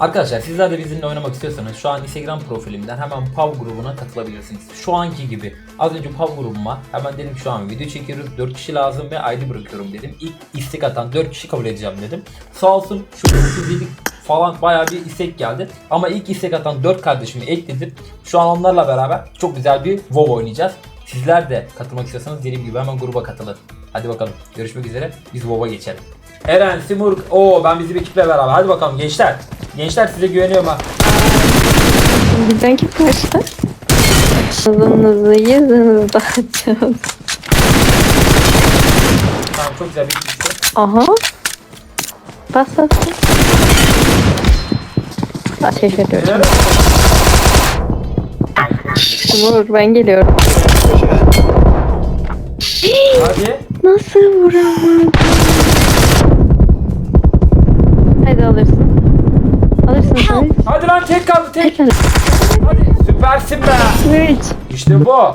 Arkadaşlar sizler de bizimle oynamak istiyorsanız şu an Instagram profilimden hemen PAV grubuna katılabilirsiniz. Şu anki gibi az önce PAV grubuma hemen dedim şu an video çekiyoruz 4 kişi lazım ve ID bırakıyorum dedim. İlk istek atan 4 kişi kabul edeceğim dedim. Sağ olsun şu 37 falan bayağı bir istek geldi. Ama ilk istek atan 4 kardeşimi ekledim. Şu an onlarla beraber çok güzel bir WoW oynayacağız. Sizler de katılmak istiyorsanız dediğim gibi hemen gruba katılın. Hadi bakalım görüşmek üzere biz WoW'a geçelim. Eren, Simur, o ben bizim ekiple beraber. Hadi bakalım gençler. Gençler size güveniyorum ha. Bizden kim kaçtı? Hızınızı yüzünüzü atacağız. Tamam çok güzel bir ikisi. Aha. Bas bas. Ateş ediyorum. Vur ben geliyorum. Hadi. Nasıl vuramadım? Hadi alırsın. Tek kaldı tek. Tekrar. Hadi süpersin be. Switch. İşte bu.